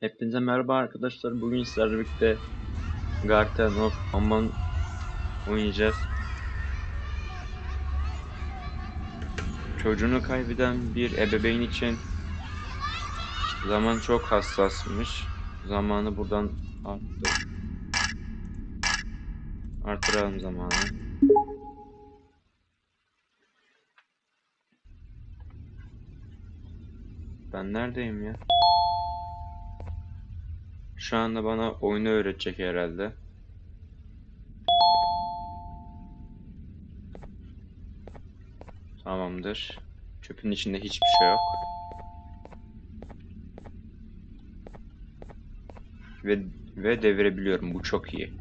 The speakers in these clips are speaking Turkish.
Hepinize merhaba arkadaşlar. Bugün sizlerle birlikte Garten of Amman oynayacağız. Çocuğunu kaybeden bir ebeveyn için zaman çok hassasmış. Zamanı buradan arttır. Artıralım zamanı. Ben neredeyim ya? Şu anda bana oyunu öğretecek herhalde. Tamamdır. Çöpün içinde hiçbir şey yok. Ve ve devirebiliyorum. Bu çok iyi.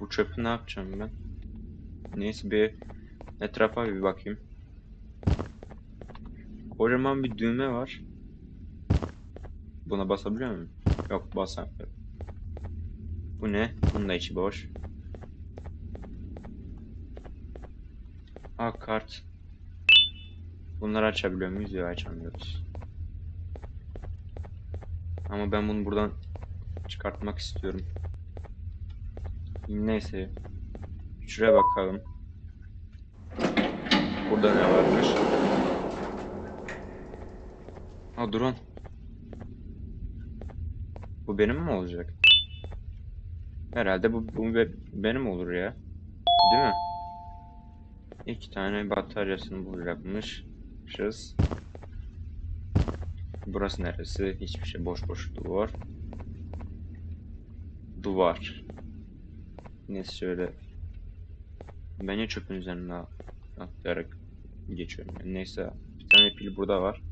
Bu çöpü ne yapacağım ben? Neyse bir etrafa bir bakayım. Kocaman bir düğme var. Buna basabiliyor muyum? Yok basamıyorum. Bu ne? Bunun da içi boş. Aa kart. Bunları açabiliyor muyuz? Yok açamıyoruz. Ama ben bunu buradan çıkartmak istiyorum. Neyse. Şuraya bakalım. Burada ne varmış? Ha drone. Bu benim mi olacak? Herhalde bu, bu be- benim olur ya. Değil mi? İki tane bataryasını bulacakmışız. Burası neresi? Hiçbir şey boş boş duvar. Duvar. Neyse şöyle. Ben ya çöpün üzerine atlayarak geçiyorum. Neyse bir tane pil burada var.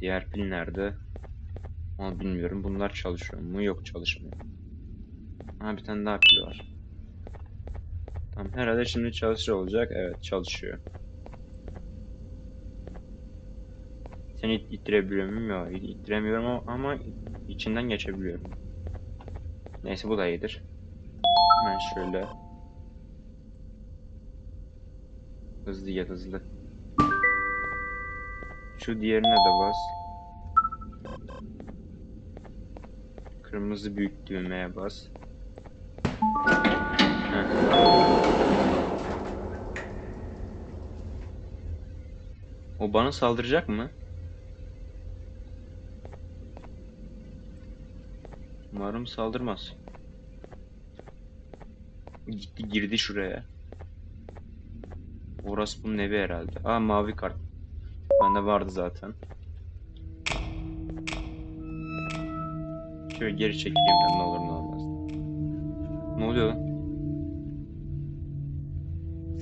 Diğer pil nerede? Ama bilmiyorum. Bunlar çalışıyor mu? Yok çalışmıyor. Ha bir tane daha pil var. Tamam herhalde şimdi çalışıyor olacak. Evet çalışıyor. Seni it- ittirebiliyor muyum? Yok it- ittiremiyorum ama içinden geçebiliyorum. Neyse bu da iyidir. Hemen şöyle. Hızlı ya hızlı. Şu diğerine de bas. Kırmızı büyük düğmeye bas. Heh. O bana saldıracak mı? Umarım saldırmaz. Gitti girdi şuraya. Orası bunun evi herhalde. Aa mavi kart. Bende vardı zaten. Şöyle geri çekileyim de ne olur ne olmaz. Ne oluyor lan?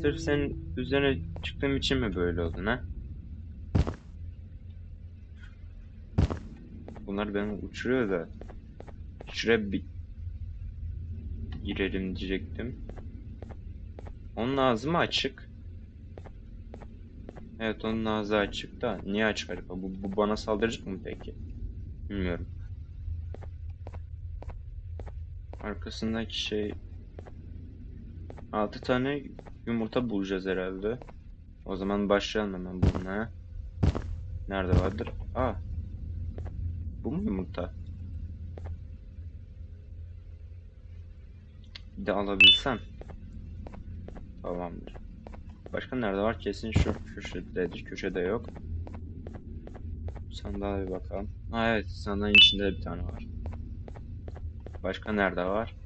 Sırf senin üzerine çıktığım için mi böyle oldun ha? Bunlar beni uçuruyor da. Şuraya bir girelim diyecektim. Onun ağzı mı açık? Evet onun ağzı açık da niye açık acaba? Bu, bu bana saldıracak mı peki? Bilmiyorum. Arkasındaki şey 6 tane yumurta bulacağız herhalde. O zaman başlayalım hemen bununla. Nerede vardır? Aa. Bu mu yumurta? Bir de alabilsem. Tamamdır. Başka nerede var? Kesin şu köşededir. Köşede yok. Sandalyeye bakalım. Ha evet sandalyenin içinde de bir tane var. Başka nerede var?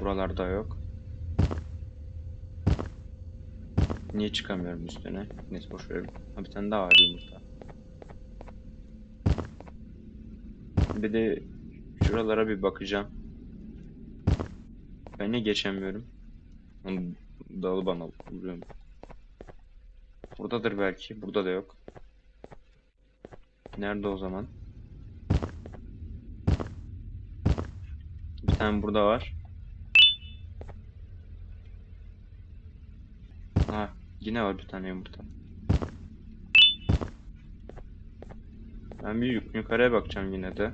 Buralarda yok. Niye çıkamıyorum üstüne? Neyse boş ver. Ha bir tane daha var yumurta. Bir de şuralara bir bakacağım. Ben niye geçemiyorum? Dalı bana vuruyor. Buradadır belki. Burada da yok. Nerede o zaman? Bir tane burada var. Ha, yine var bir tane yumurta. Ben bir yuk- yukarıya bakacağım yine de.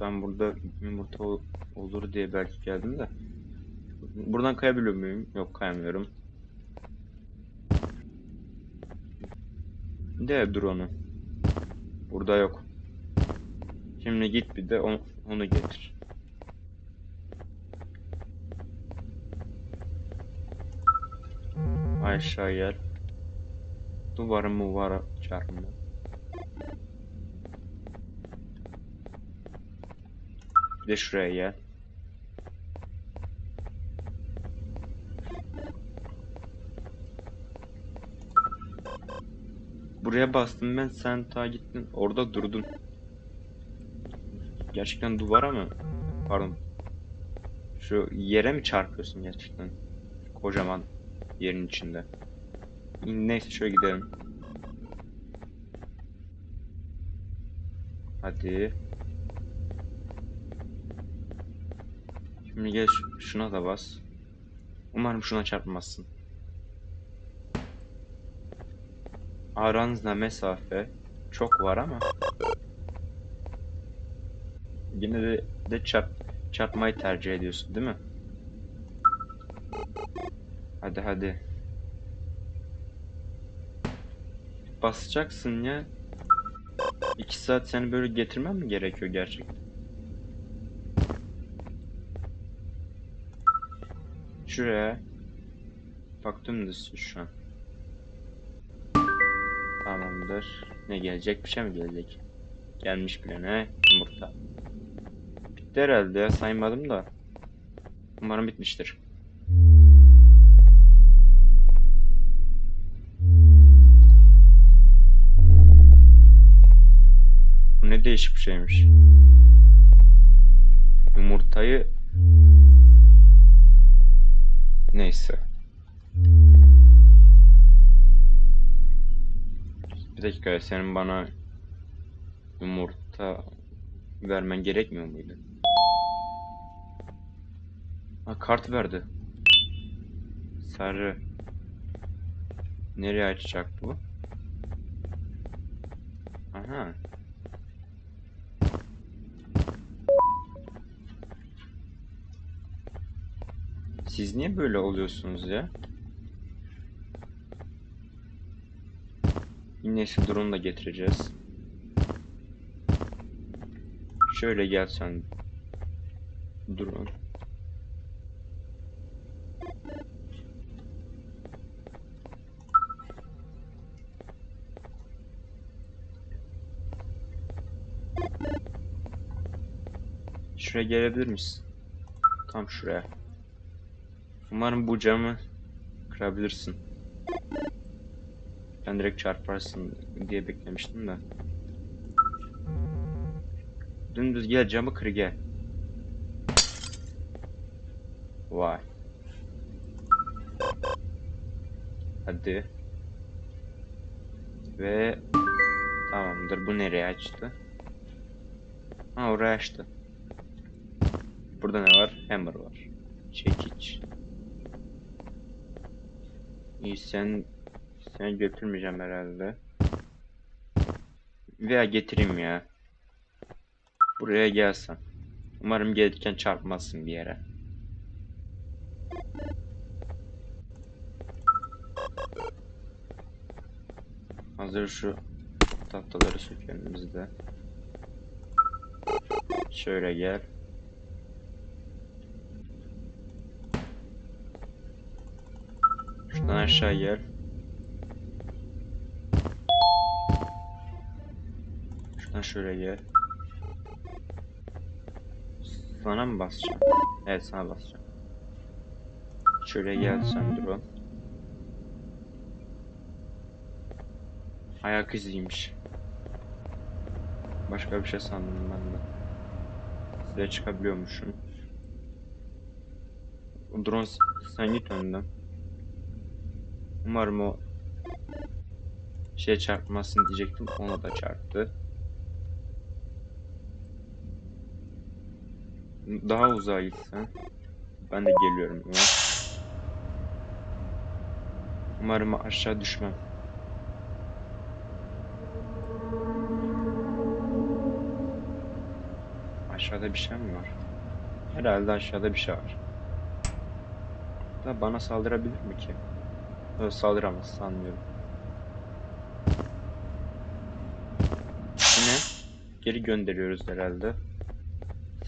Ben burada yumurta olur diye belki geldim de. Buradan kayabiliyor muyum? Yok kayamıyorum. De drone'u. Burada yok. Şimdi git bir de onu, onu getir. Aşağı gel. Duvarı mı var çarpma. Bir de şuraya gel. Buraya bastım ben sen ta gittin orada durdun. Gerçekten duvara mı? Pardon. Şu yere mi çarpıyorsun gerçekten? Kocaman yerin içinde. Neyse şöyle gidelim. Hadi. Şimdi gel şu- şuna da bas. Umarım şuna çarpmazsın. Aranızda mesafe çok var ama yine de, de çarp, çarpmayı tercih ediyorsun değil mi? Hadi hadi. Basacaksın ya. İki saat seni böyle getirmem mi gerekiyor gerçekten? Şuraya. Bak dümdüz şu an. Tamamdır. Ne gelecek? Bir şey mi gelecek? Gelmiş bile ne? Yumurta. Bitti herhalde ya saymadım da. Umarım bitmiştir. Bu ne değişik bir şeymiş. Yumurtayı Neyse. Bir dakika ya, senin bana yumurta vermen gerekmiyor muydu? Ha kart verdi. Sarı. Nereye açacak bu? Aha. Siz niye böyle oluyorsunuz ya? Neyse drone da getireceğiz. Şöyle gel sen. Drone. Şuraya gelebilir misin? Tam şuraya. Umarım bu camı kırabilirsin. Ben direkt çarparsın diye beklemiştim de. Dümdüz gel camı kır gel. Vay. Hadi. Ve tamamdır. Bu nereye açtı? Ha oraya açtı. Burada ne var? Hammer var. Çekiç. İyi sen sen götürmeyeceğim herhalde. Veya getireyim ya. Buraya gelsen. Umarım gelirken çarpmazsın bir yere. Hazır şu tahtaları sökelim biz de. Şöyle gel. Şuradan aşağı gel. Şuradan şöyle gel. Sana mı basacağım? Evet sana basacağım. Şöyle gel sen drone. Ayak iziymiş. Başka bir şey sandım ben de. Size çıkabiliyormuşum. Drone sen git önden. Umarım o şey çarpmasın diyecektim. Ona da çarptı. Daha uzağa gitsen. Ben de geliyorum ya. Umarım aşağı düşmem. Aşağıda bir şey mi var? Herhalde aşağıda bir şey var. Da bana saldırabilir mi ki? Yok saldıramaz sanmıyorum. Yine geri gönderiyoruz herhalde.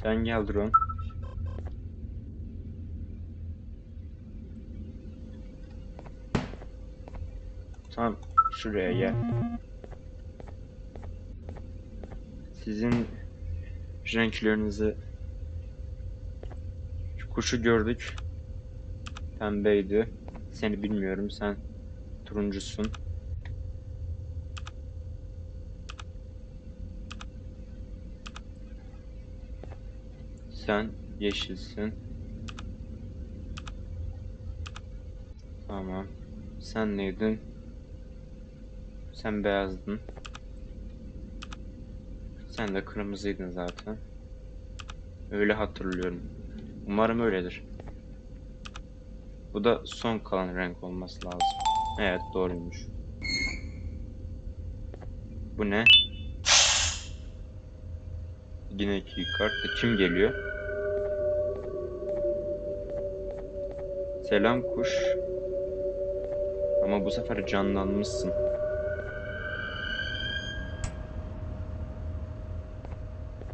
Sen gel drone. Tam şuraya gel. Sizin renklerinizi şu kuşu gördük. Pembeydi. Seni bilmiyorum. Sen turuncusun. Sen yeşilsin. Tamam. Sen neydin? Sen beyazdın. Sen de kırmızıydın zaten. Öyle hatırlıyorum. Umarım öyledir. Bu da son kalan renk olması lazım. Evet doğruymuş. Bu ne? Yine kart. E, Kim geliyor? Selam kuş. Ama bu sefer canlanmışsın.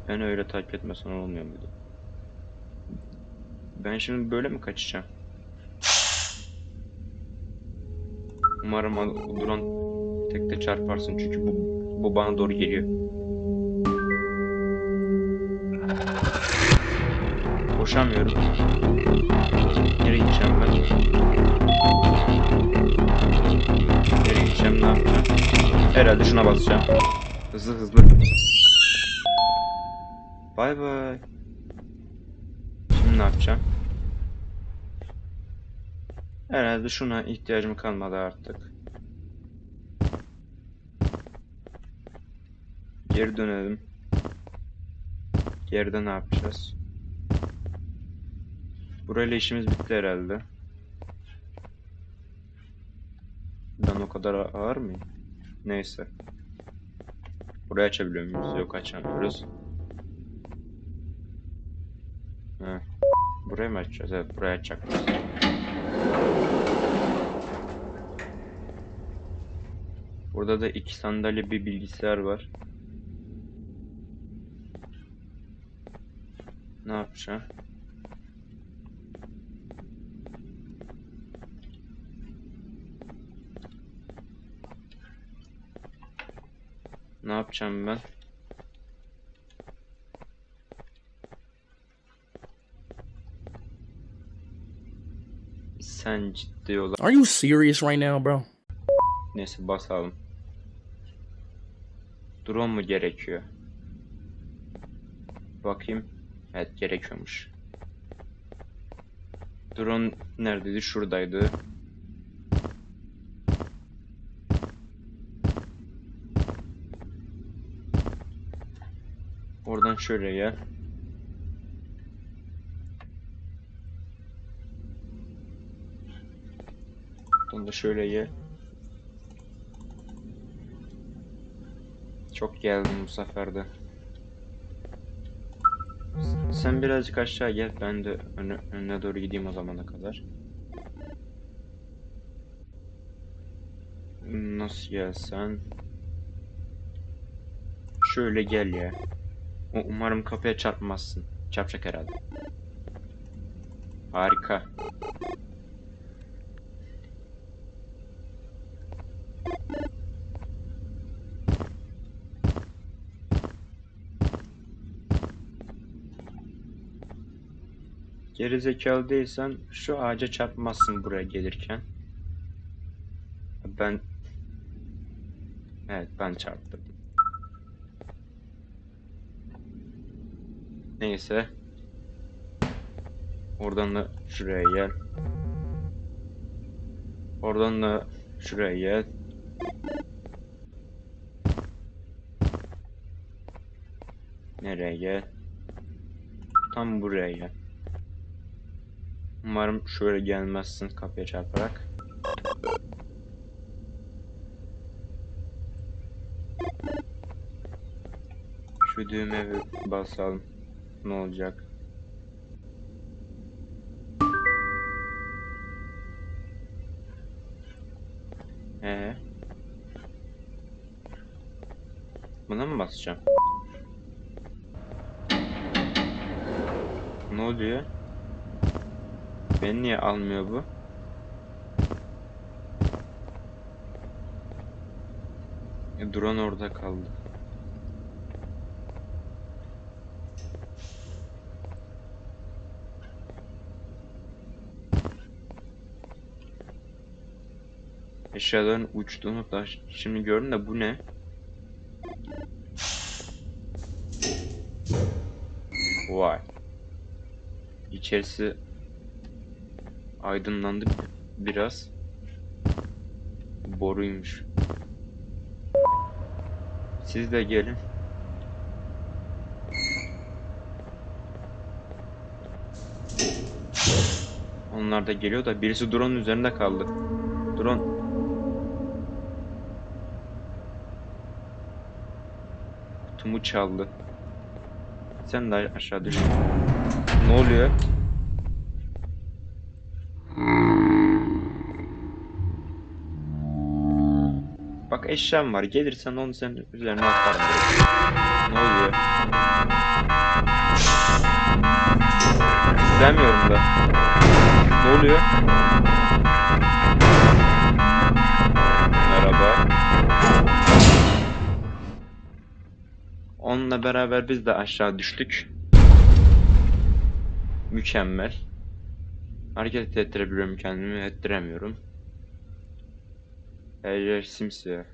Ben öyle takip etmesen olmuyor muydu? Ben şimdi böyle mi kaçacağım? Umarım duran tekte çarparsın çünkü bu, bu bana doğru geliyor. Koşamıyorum. Nereye gideceğim ben? Nereye gideceğim ne yapacağım? Herhalde şuna basacağım. Hızlı hızlı. Bay bay. Şimdi ne yapacağım? Herhalde şuna ihtiyacım kalmadı artık. Geri dönelim. Geride ne yapacağız? Burayla işimiz bitti herhalde. Ben o kadar ağır mıyım? Neyse. Burayı açabiliyor muyuz? Yok açamıyoruz. Heh. Burayı mı açacağız? Evet burayı açacakmışız. Burada da iki sandalye bir bilgisayar var. Ne yapacağım? Yapacağım ben? Sen ciddi ol. Are you serious right now, bro? Neyse basalım. Drone mu gerekiyor? Bakayım. Evet gerekiyormuş. Drone neredeydi? Şuradaydı. Şöyle gel. Buradan da şöyle gel. Çok geldim bu sefer de. Sen birazcık aşağı gel. Ben de öne, önüne doğru gideyim o zamana kadar. Nasıl gelsen? Şöyle gel ya. Umarım kapıya çarpmazsın. Çarpacak herhalde. Harika. Geri zekalı değilsen şu ağaca çarpmazsın buraya gelirken. Ben Evet ben çarptım. Neyse. Oradan da şuraya gel. Oradan da şuraya gel. Nereye gel? Tam buraya gel. Umarım şöyle gelmezsin kapıya çarparak. Şu düğmeye basalım ne olacak? Ee? Buna mı basacağım? Ne oluyor? Beni niye almıyor bu? E, drone orada kaldı. Eşyaların uçtuğunu da şimdi gördüm de bu ne? Vay. İçerisi aydınlandı biraz. Boruymuş. Siz de gelin. Onlar da geliyor da birisi drone'un üzerinde kaldı. Drone kutumu çaldı. Sen de aşağı düş. Ne oluyor? Bak eşyam var. Gelirsen onu senin üzerine atarım. Ne oluyor? İstemiyorum da. Ne oluyor? Merhaba. Onunla beraber biz de aşağı düştük. Mükemmel. Hareket ettirebiliyorum kendimi, ettiremiyorum. Her simsiyah.